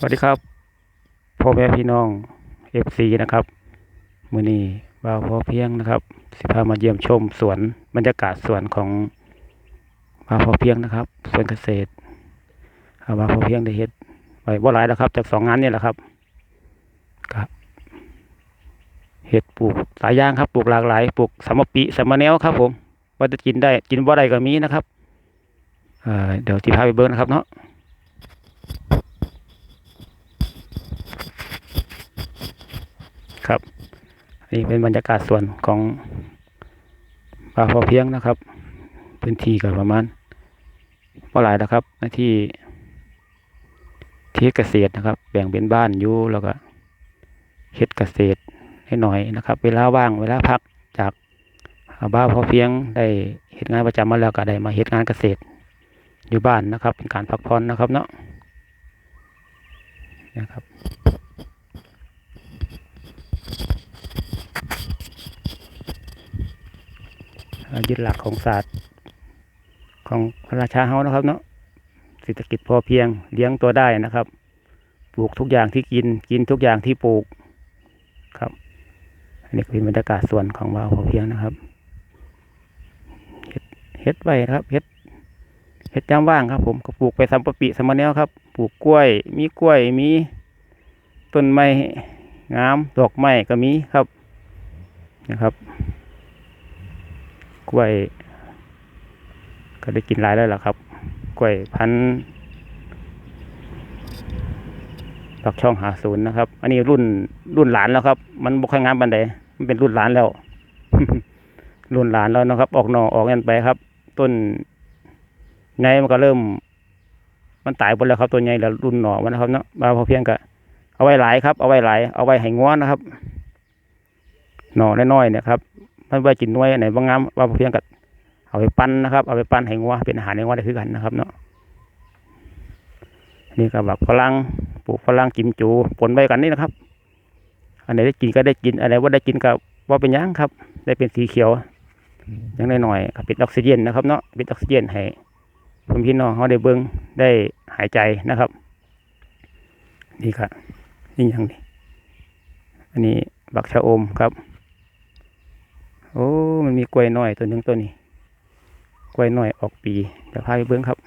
สวัสดีครับพ่อแม่พี่น้องเอฟซีนะครับ มือนี้บ่าวพอเพียงนะครับ สิพามาเยี่ยมชมสวนบรรยากาศสวนของบ่าวพอเพียงนะครับสวนเกษตรบ่าวพอเพียงได้เฮ็ดไว้บ่หลายแล้วครับ จากสองงานนี่แหละครับครับเห็ดปลูกหลายอย่างครับปลูกหลากหลายปลูกสามปีสามะแนวครับ ผมว่าจะกินได้กินบ่ได้ก็มีนะครับเเดี๋ยวที่พาไปเบิ่งนะครับเนาะ นี่เป็นบรรยากาศส่วนของป่าพอเพียงนะครับ พื้นที่ก็ประมาณเท่าหลายนะครับหน้าที่ที่เกษตรนะครับ แบ่งเป็นบ้านอยู่แล้วก็เฮ็ดเกษตรให้หน่อยนะครับ เวลาว่างเวลาพักจากบ้าพอเพียงได้เฮ็ดงานประจำมาแล้วก็ได้มาเฮ็ดงานเกษตรอยู่บ้านนะครับ เป็นการพักผ่อนนะครับเนาะนะครับ อ่า ยึดหลักของศาสตร์ ของพระราชาเฮานะครับเนาะเศรษฐกิจพอเพียงเลี้ยงตัวได้นะครับ ปลูกทุกอย่างที่กินกินทุกอย่างที่ปลูกครับอันนี้เป็นบรรยากาศส่วนของวาพอเพียงนะครับเฮ็ดเฮ็ดไว้ครับเฮ็ดเฮ็ดยามว่างครับ ผมก็ปลูกไปสัมปปีสมะแนวครับ ปลูกกล้วย มีกล้วยมีต้นไม้งามดอกไม้ก็มีครับนะครับ กล้วย ก็ได้กินหลายแล้วล่ะครับ กล้วยพันปักช่องหาศูนย์นะครับ อันนี้รุ่นรุ่นหลานแล้วครับ มันบกค่อยงามบันไดมันเป็นรุ่นหลานแล้ว รุ่นหลานแล้วนะครับ ออกหน่อออกเงินไปครับ ต้นไงมันก็เริ่ม มันตายหมดแล้วครับตัวใหญ่แล้วรุ่นหน่อมันนะครับเนาะมาพอเพียงกะเอาไว้หลายครับ เอาไว้หลาย เอาไว้ให้ง้อนะครับ หน่อน้อยๆเนี่ยครับ มันไว้กินน่วยไหนบางงามว่าเพียงกับเอาไปปั้นนะครับ เอาไปปั้นให้งัวเป็นอาหารให้งัวได้คือกันนะครับเนาะนี่ก็แบบฝรั่งปลูกฝรั่งกิมจูปนไว้กันนี่นะครับ อันไหนได้กินก็ได้กินอันไหนว่าได้กินก็ว่าเป็นยังครับ ได้เป็นสีเขียวยังได้หน่อยก็เป็นออกซิเจนนะครับเนาะเป็นออกซิเจนให้พ่อพี่น้องเขาได้เบิ้งได้หายใจนะครับนี่ครับนี่ย่างนี้อันนี้บักชะอมครับ อ้มันมีกล้วยน้อยตัวหนึ่งตัวนี้กล้วยน้อยออกปีเดี๋ยวพาไปเบิ้องครับ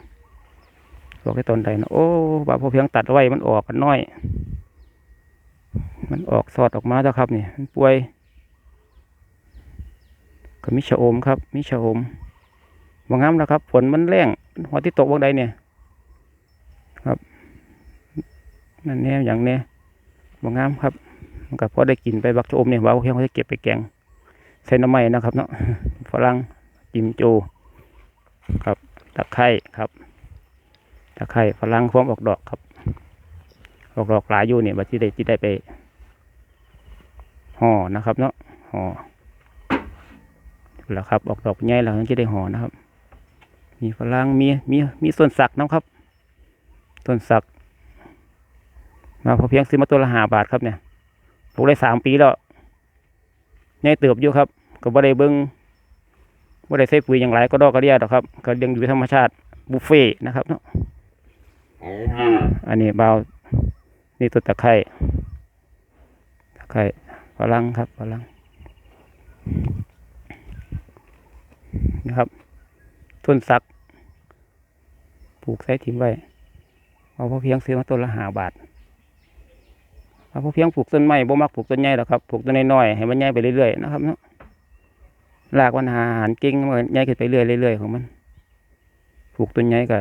บอกให้ต้นใดนะโอ้บาพอเพียงตัดไว้มันออกกันน้อย มันออกสอดออกมาแล้วครับนี่มันป่วยก็มีชะอมครับมีชะอมบางงามแล้วครับฝนมันแรงหัวที่ตกบางใดเนี่ย ครับนั่นแน่อย่างแน่บางงามครับมันก็พอได้กินไปบักชะอมเนี่ยว่าพอเพียงเขาจะเก็บไปแกง ใส่น้ำไม้นะครับ เนาะฝรั่งจิมจูครับตะไคร้ครับตะไคร้ฝรั่งพร้อมออกดอกครับ ออกดอกหลายอยู่เนี่ยบัดที่ได้ที่ได้ไปห่อนะครับ เนาะห่อแล้วครับ ออกดอกใหญ่แล้วถึงจะได้ห่อนะครับ มีฝรั่งมีมีมีส่วนสักนะครับส่วนสัก มาพอเพียงซื้อมาตัวละห้าบาทครับเนี่ยปลูกได้สามปีแล้ว ใหญ่เติบอยู่ครับก็บ่ได้เบิ่งบ่ได้ใส่ปุ๋ยอย่างไรก็ดอกกระเดียดอกครับก็เลี้ยงอยู่ธรรมชาติบุฟเฟ่ต์นะครับเนาะอันนี้เบาวนี่ต้นตะไคร้ตะไคร้ฝรั่งครับฝรั่งนะครับต้นสักปลูกใส่ทิ้งไว้เอาพอเพียงซื้อมาต้นละห้าบาทเอา พอเพียงปลูกต้นไม้บ่มักปลูกต้นใหญ่หรอกครับปลูกต้นน้อยๆให้มันใหญ่ไปเรื่อยๆนะครับเนาะรากมันหาอาหารเก่งมันใหญ่ขึ้นไปเรื่อยๆของมันปลูกต้นใหญ่ก็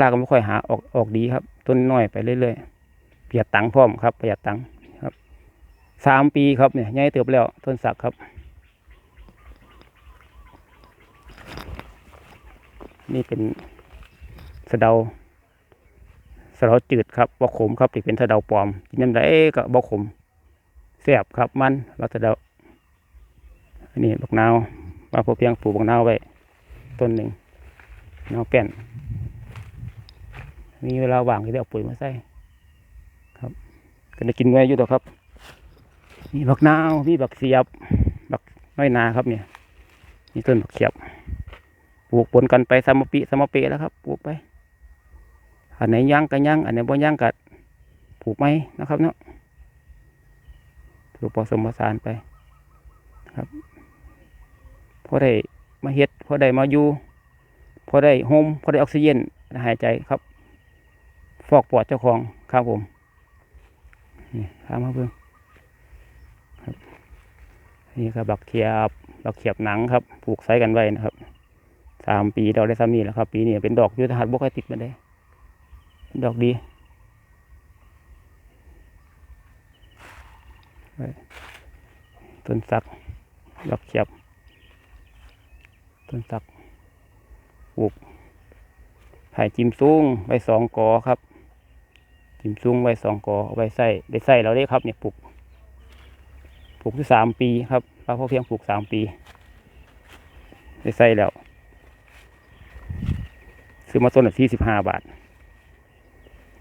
รากก็ไม่ค่อยหาออกออกดีครับ ต้นน้อยไปเรื่อยๆประหยัดตังค์พร้อมครับประหยัดตังค์ครับสามปีครับเนี่ยใหญ่เติบแล้วต้นสักครับนี่เป็นสะเดาะเดาจืดครับบ่ขมครับที่เป็นสะเดาปลอมกินยังไงก็บ่ขมแซ่บครับมันเราสะเดาอันนี้บักนาวมาพอเพียงปลูกบักนาวไว้ต้นหนึ่งนาวแป้นมีเวลาว่างก็ได้เอาปุ๋ยมาใส่ครับก็ได้กินไว้อยู่ดอครับมีบักนาวมีบักเสียบบักน้อยนาครับเนี่ยมีต้นบักเขียบปลูกปนกันไปสามปีสามปีแล้วครับ ปลูกไป อันไหนย่างก็ย่างอันไหนบ่ย่างก็ปลูกไหมนะครับเนาะถูกผสมผสานไปครับพอได้มาเฮ็ดพอได้มาอยู่พอได้โฮมพอได้ออกซิเจนหายใจครับ ฟอกปอดเจ้าของครับผมนี่ข้ามมาเบิ่งครับนี่ครับบักเขียบบักเขียบหนังครับปลูกใส่กันไว้นะครับสามปีดอกได้ซ้ำนี่แหละครับ ปีนี้เป็นดอกยุทธหัสบ่ค่อยติดมาได้ ดอกดีต้นสัก ดอกเขียบ ต้นสักปลูกไผ่จิมซุ้งไว้สองกอครับ จิมซุ้งไว้สองกอเอาไว้ใส่ได้ใส่แล้วได้ครับเนี่ยปลูกปลูกที่สามปีครับป้าพ่อเพียงปลูกสามปี ได้ใส่แล้วซื้อมาต้นละที่สิบห้าบาท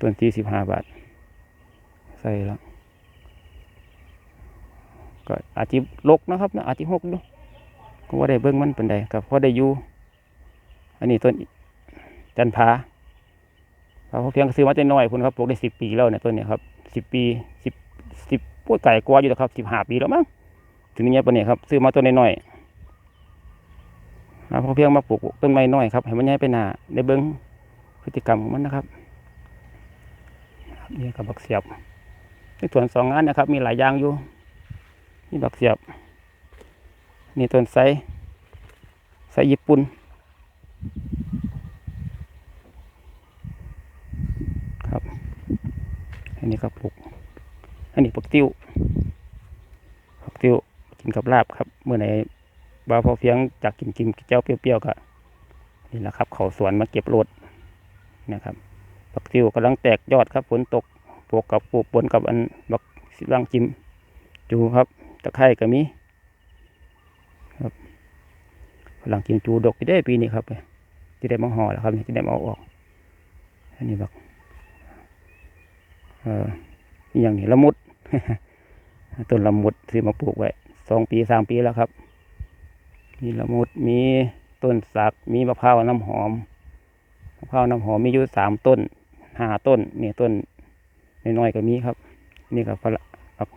ต้นที่สิบห้าบาท ใส่แล้ว ก็อาจจะลกนะครับนะอาจจะหกดูก็ว่าได้เบิ้งมันเป็นใดกับพอได้อยู่อันนี้ต้นจันทาเราเพียงซื้อมาแต่น้อยคุณครับปลูกได้สิบปีแล้วเนี่ยต้นเนี่ยครับสิบปีสิบสิบปวดไก่กว่าอยู่แล้วครับสิบห้าปีแล้วมั้งถึงเนี้ยปะเนี่ยครับ ซื้อมาต้นน้อยๆเราเพียงมาปลูกต้นไม้น้อยครับให้มันใหญ่ไปหนาได้เบิ้งพฤติกรรมของมันนะครับ นี่กับบักเสียบในส่วนสองงานนะครับ มีหลายอย่างอยู่นี่บักเสียบ นี่ต้นไทรไทรญี่ปุ่นครับอันนี้ก็ปลูกอันนี้ปักติ้วปักติ้วกินกับลาบครับเมื่อไหร่บ่าวพอเพียงจากกินกินเจ้าเปรี้ยวๆก็นี่แหละครับ เขาสวนมาเก็บรดนะครับ ปักติวกำลังแตกยอดครับฝนตกปลูกกับปลูกปนกับอันบักสิรังจิมจูครับตะไคร่ก็มีครับฝรั่งจิมจูดกที่ได้ปีนี้ครับที่ได้มาห่อแล้วครับที่ได้มาเอาออกอันนี้บักเอ่ออย่างนี้ละมุดต้นละมุดซื้อมาปลูกไว้สองปีสามปีแล้วครับ มีละมุดมีต้นสักมีมะพร้าวน้ำหอมมะพร้าวน้ำหอมมีอยู่สามต้น ห้าต้นเนี่ยต้นน้อยๆก็มีครับ นี่ครับผักผัก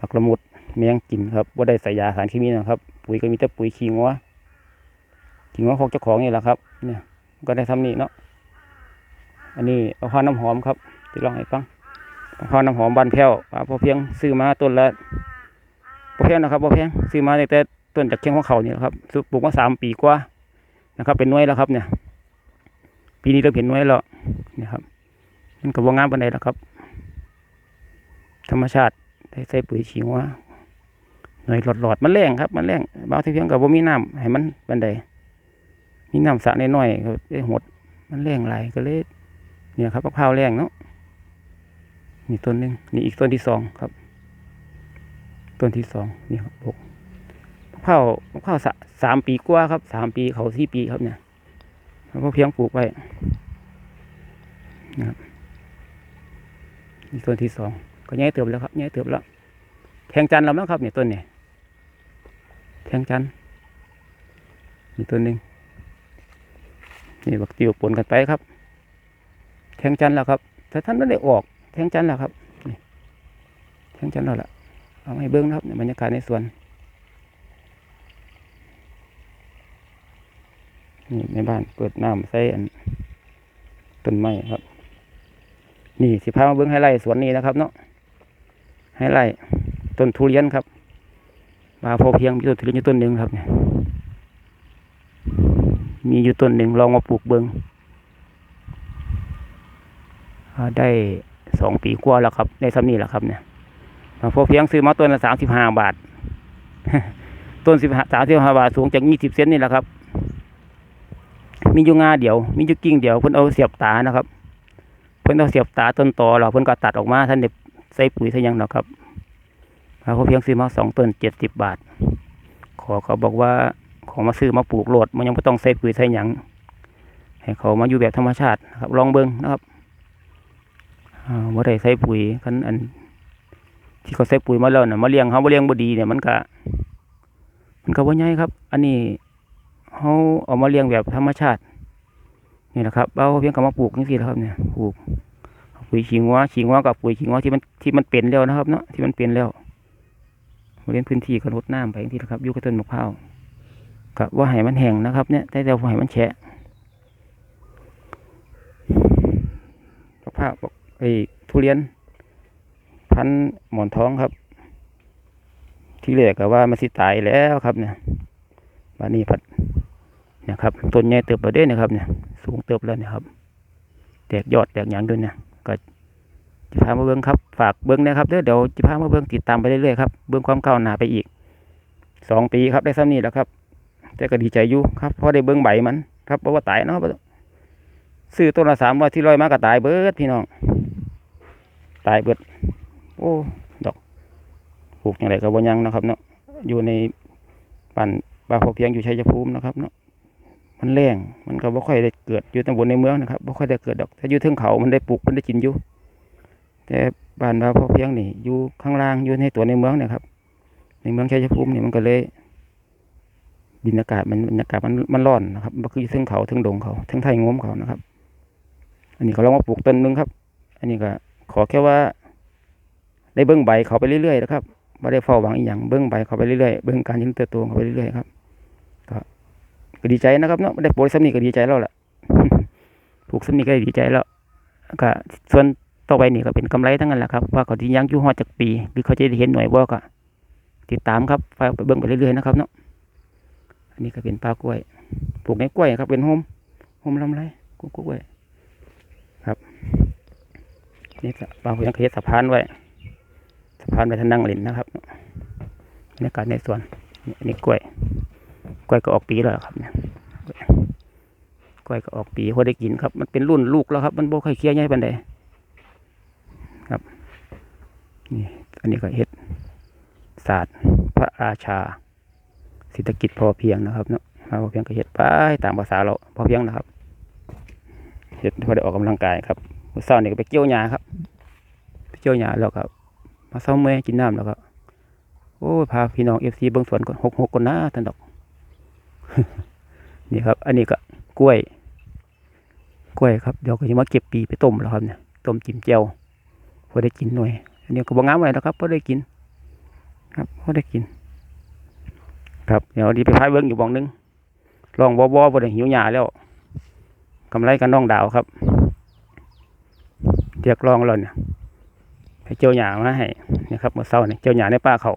ผักละมุดแมงกินครับว่าได้ใส่ยาสารเคมีนะครับ ปุ๋ยก็มีแต่ปุ๋ยขี้งัวขี้งัวของเจ้าของนี่แหละครับ เนี่ยก็ได้ทำนี่เนาะอันนี้มะพร้าวน้ำหอมครับที่ลองให้ฟังมะพร้าวน้ำหอมบานแพ้วป้าพอเพียงซื้อมาต้นละพอเพียงนะครับพอเพียงซื้อมาแต่ต้นจากเชียงของเขานี่แหละครับปลูกมาสามปีกว่านะครับ เป็นน้วยแล้วครับเนี่ย ปีนี้เราเห็นไว้แล้วนี่ครับ มันกับว่งามปานใดแล้วครับ ธรรมชาติใส่ปุ๋ยฉีงว่าหน่อยหลอดๆมันแรงครับ มันแรงบางทีเพียงกับว่ามีน้ำให้มันปานใดมีน้ำสระน้อยๆก็ได้หด มันแรงไหลก็เลยเนี่ยครับมะพร้าวแรงเนาะนี่ต้นหนึ่งนี่อีกต้นที่สองครับ ต้นที่สองนี่ครับปลูกมะพร้าวมะพร้าวสะสามปีกว่าครับสามปีเขาสี่ปีครับเนี่ยแล้วก็เพียงปลูกไว้นะครับ นี่ต้นที่สองก็แย่เติบแล้วครับแย่เติบแล้วแทงจันทร์เราแล้วครับเนี่ยต้นเนี่ยแทงจันทร์มีต้นหนึ่งนี่บักติวปนกันไปครับ แทงจันทร์แล้วครับถ้าท่านไม่ได้ออก แทงจันทร์แล้วครับนี่แทงจันทร์แล้วล่ะเอาให้เบิ้งนะครับในบรรยากาศในสวนนี่ในบ้านเปิดน้ำใส่อันต้นไม้ครับ นี่สิพามาเบิ้งไฮไลท์สวนนี้นะครับ เนาะไฮไลท์ต้นทุเรียนครับมาพอเพียงมีต้นทุเรียนอยู่ต้นหนึ่งครับเนี่ยมีอยู่ต้นหนึ่งลองมาปลูกเบิ้งอ่าได้สองปีกว่าแล้วครับได้ซ้ำนี่แหละครับเนี่ยมาพอเพียงซื้อมาต้นละสามสิบห้าบาท ต้นสิบสามสิบห้าบาทสูงจากยี่สิบเซนนี่แหละครับ มีอยู่งาเดียว มีอยู่กิ่งเดียวเพิ่นเอาเสียบตานะครับ พิ่นเอาเสียบตาต้นตอเราเพิ่นก็ตัดออกมาท่านเด็บใส่ปุ๋ยใส่ยังเนาะครับเราเพียงซื้อมาสองต้นเจ็ดสิบบาท ขอเขาบอกว่าขอมาซื้อมาปลูกโหลดมันยังไม่ต้องใส่ปุ๋ยใส่ยังให้เขามาอยู่แบบธรรมชาตินะครับ ลองเบิ้งนะครับอ่าบ่ได้ใส่ปุ๋ยคันอัน ที่เขาใส่ปุ๋ยมาแล้วน่ะมาเลี้ยงเขาบ่เลี้ยงบ่ดีเนี่ยมันก็มันก็บ่ใหญ่ครับ อันนี้เขาเอามาเลี้ยงแบบธรรมชาติ นี่แหละครับเอาเพียงกับมาปลูกนี่สิครับเนี่ยปลูกปุ๋ยขิงวัวขิงวัวกับปุ๋ยขิงวัวที่มันที่มันเป็นแล้วนะครับเนาะที่มันเป็นแล้วบริเวณพื้นที่ก็ลดน้ำไปที่นะครับยู่กับต้นมะพร้าวกับว่าให้มันแห้งนะครับเนี่ยแต่เราให้มันแฉะมะพร้าวบอกไอ้ทุเรียน พันธุ์หมอนท้องครับ ที่แรกก็ว่ามันสิตายแล้วครับเนี่ยบานนี้พัด นี่ยครับต้นใหญ่เติบโตเด้นะครับเนี่ยสูงเติบแล้วนี่ยครับ แตกยอดแตกหยังด้วยเนี่ยก็จะพามาเบิ้งครับ ฝากเบิ้งนะครับเด้อเดี๋ยวจะพามาเบิ้งติดตามไปเรื่อยๆครับเบิ้งความก้าวหน้าไปอีกสองปีครับได้ซ้ำนี่แล้วครับ แต่ก็ดีใจอยู่ครับเพราะได้เบิ้งใบมันครับเพราะว่าตายเนาะซื้อต้นละสามร้อยที่ร้อยมาก็ตายเบิดพี่น้องตายเบิด โอ้ดอกปลูกอย่างไรก็บ่ยังนะครับเนาะอยู่ในปั่นปลาพอเพียงอยู่ชัยภูมินะครับเนาะ มันแรงมันก็บ่ค่อยได้เกิดอยู่ตำบลในเมืองนะครับบ่ค่อยได้เกิดดอกถ้าอยู่เทิงเขามันได้ปลูกมันได้กินอยู่แต่บ้านเราพอเพียงนี่อยู่ข้างล่างอยู่ในตัวในเมืองเนะครับ ในเมืองชัยภูมินี่มันก็เลยดินอากาศมันบรรยากาศมันมันร้อนนะครับมันคืออยู่เทิงเขาเทิงดงเขาเทิงไทยงมเขานะครับ อันนี้เขาลองมาปลูกต้นนึงครับ อันนี้ก็ขอแค่ว่า ได้เบิ้งใบเขาไปเรื่อยๆนะครับไม่ได้เฝ้าหวังอีกอย่างเบิ้งใบเขาไปเรื่อยๆเบิ้งการเจริญเติบโตเขาไปเรื่อยๆครับ ก็ดีใจนะครับเนาะได้โปรยสำนีก็ดีใจแล้วล่ะถูกสำนีก็ดีใจแล้วก็ส่วนต่อไปนี่ก็เป็นกำไรทั้งนั้นแหละครับว่าเขาที่ยังยู่ฮอดจากปี หรือเขาจะเห็นหน่วยบ่ก็ติดตามครับไปเบิ่งไปเรื่อยๆนะครับเนาะอันนี้ก็เป็นปลากล้วยปลูกในกล้วยครับเป็นโฮมโฮมลำไรกล้วยครับนี่ปลาหัวยังเคยสะพานไว้สะพานไว้ท่านั่งเล่นนะครับบรรยากาศในสวนนี่อันนี้กล้วย กล้วยก็ออกปีแล้วครับเนี่ยกล้วยก็ออกปีพอได้กินครับ มันเป็นรุ่นลูกแล้วครับ มันโบค่อยเคี้ยวใหญ่ปานใดครับ นี่ อันนี้ก็เฮ็ดศาสตร์พระราชาเศรษฐกิจพอเพียงนะครับเนาะพอเพียงก็เฮ็ดไปตามภาษาเราพอเพียงนะครับเฮ็ดพอได้ออกกำลังกายครับมื้อเช้านี่ก็ไปเกี่ยวหญ้าครับไปเกี่ยวหญ้าแล้วก็มาเช้าเมื่อกินน้ำแล้วก็โอ้ยพาพี่น้องเอฟซีเบิ่งสวนก่อนหกหกคนหน้าท่านดอก นี่ครับ อันนี้ก็กล้วย กล้วยครับ เดี๋ยวก็จะมาเก็บปีไปต้มแล้วครับเนี่ย ต้มจิ้มแจ่วพอได้กินหน่อย อันนี้ก็บางงามไว้แล้วครับพอได้กิน ครับพอได้กิน ครับ เดี๋ยวดีไปพายเบิ้งอยู่บองหนึงลองวอบอบได้หิวหยาแล้วกำไรกันน้องดาวครับเรียกลองเราเนี่ยให้เจ้าหยามาให้นี่ครับเมื่อเช้าเนี่ยเจ้าหยาในป่าเขา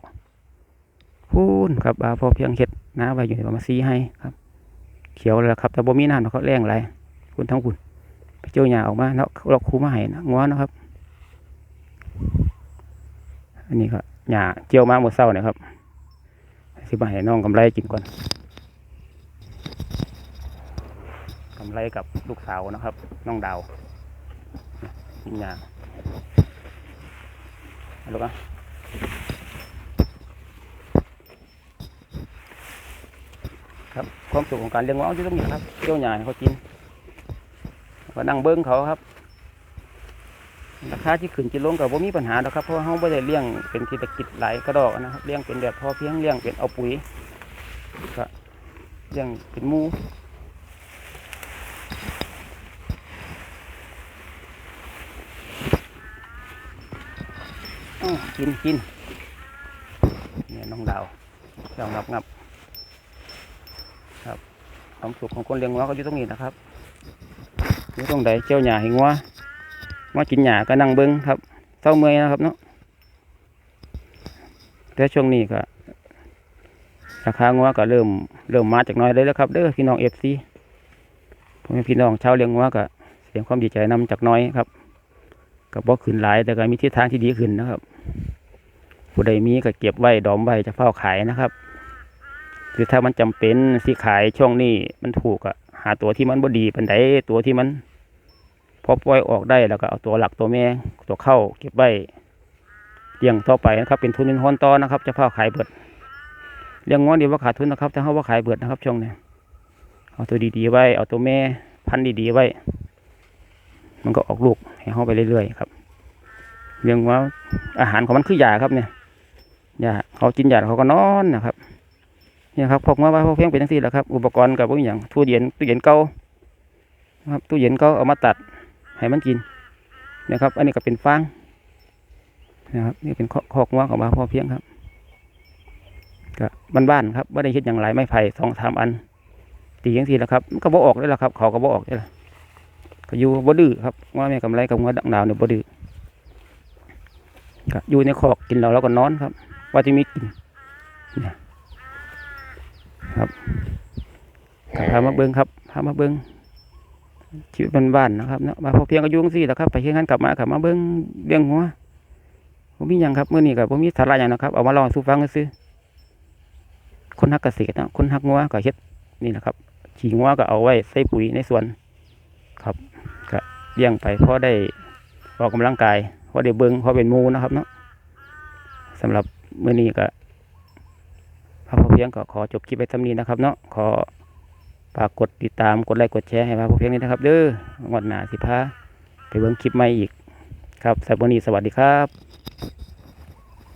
พูนครับอาพอเพียงเห็ดน้าไว้อยู่ในประมาณซีให้ครับเขียวแล้วครับ แต่บ่มีน้ำเขาแรงไรคุณทั้งคุณไปเจียวหญ้าออกมาแล้วเราคูมาให้นะง้อนะครับ อันนี้ก็หญ้าเจียวมาเมื่อเช้าเนี่ยครับสิมาให้น้องกำไรกินก่อนกำไรกับลูกสาวนะครับ น้องดาวกินหญ้าเอาลูกอะ ครับ ความสุขของการเลี้ยงวัวที่ต้องมีครับเจ้าหญ้าให้เขากินก็นั่งเบิ้งเขาครับราคาที่ขึ้นจิลงกับว่ามีปัญหาหรอกครับเพราะว่าเขาไม่ได้เลี้ยงเป็นเศรกิจหลายกระดอกนะครับเลี้ยงเป็นแบบพอเพียงเลี้ยงเป็นเอาปุ๋ยก็เลี้ยงเป็นมูกินกินเนี่ยน้องดาวเจ้างับงับ ความสุขของคนเลี้ยงงัวก็อยู่ตรงนี้นะครับอยู่ตรงใดเจ้าหญ้าให้งัวมากินหญ้าก็นั่งเบิ้งครับเศร้าเมื่อยนะครับเนาะแต่ช่วงนี้ก็ราคางัวก็เริ่มเริ่มมาจากน้อยเลยแล้วครับเด้อพี่น้องเอฟซีผมพี่น้องชาวเลี้ยงงัวก็แสดงความดีใจนำจากน้อยครับก็บ่ขึ้นหลายแต่ก็มีทิศทางที่ดีขึ้นนะครับผู้ใดมีก็เก็บไว้ดอมไว้จะเฝ้าขายนะครับ คือถ้ามันจำเป็นสิขายช่วงนี้มันถูกอะหาตัวที่มันบดีปันใดตัวที่มัน พอปล่อยออกได้แล้วก็เอาตัวหลักตัวแม่ตัวเข้าเก็บไว้เลี้ยงต่อไปนะครับ เป็นทุนเป็นห้อนต่อนะครับจะพาขายเบิดเลี้ยงง้อดีว่าขาดทุนนะครับถ้าเขาว่าขายเบิดนะครับ ช่วงนี้เอาตัวดีๆไว้ เอาตัวแม่พันธุ์ดีๆไว้ มันก็ออกลูกให้เขาไปเรื่อยๆครับเลี้ยงว่าอาหารของมันคือยาครับเนี่ยยาเขากินยาเขาก็นอนนะครับ เนี่ยครับพกมาว่าพวกเพียงเป็นทั้งสี่แหละครับ อุปกรณ์กับพวกอย่างตู้เย็นตู้เย็นเก่านะครับตู้เย็นก็เอามาตัดให้มันกินนะครับ อันนี้ก็เป็นฟางนะครับนี่เป็นคอกคอกงัวของมาพอเพียงครับก็บ้านๆครับไม่ได้คิดอย่างไรไม่ไผ่สองสามอันตีอย่างทีละครับก็บ่ออกได้ละครับเขาก็บ่ออกได้ละก็อยู่บ่ดื้อครับว่าแม่กำไรกับงัวดังดาวเนี่ยบ่ดื้อก็อยู่ในคอกกินเราแล้วก็นอนครับ ว่าจะมีกินนะ ครับก็พามาเบิ้งครับพามาเบิ้งชีวิตบ้านๆนะครับเนาะมาพอเพียงก็อยุ่จั่งซี่แหละครับ ไปเที่ยงกันกลับมาครับมาเบิ้งเลี้ยงหัวผมมีหยังครับเมื่อนี้กับผมมีสาระอย่างนะครับเอามาลองสู่ฟังซื้อๆคนฮักเกษตรนะคนฮักงัวก็เฮ็ดนี่นะครับขี่งัวก็เอาไว้ใส่ปุ๋ยในสวน ครับก็เลี้ยงไปเพราะได้ออกกำลังกายเพราะได้เบิงเพราะเป็นหมูนะครับเนาะสำหรับมื้อนี้ก็ พระพอเพียงก็ขอจบคลิปไปสำนีนะครับเนาะขอฝากกดติดตามกดไลค์กดแชร์ให้พระพอเพียงนี้นะครับเด้องวดหนาสิพาไปเบิ่งคลิปใหม่อีกครับสำหรับวันนี้สวัสดีครับ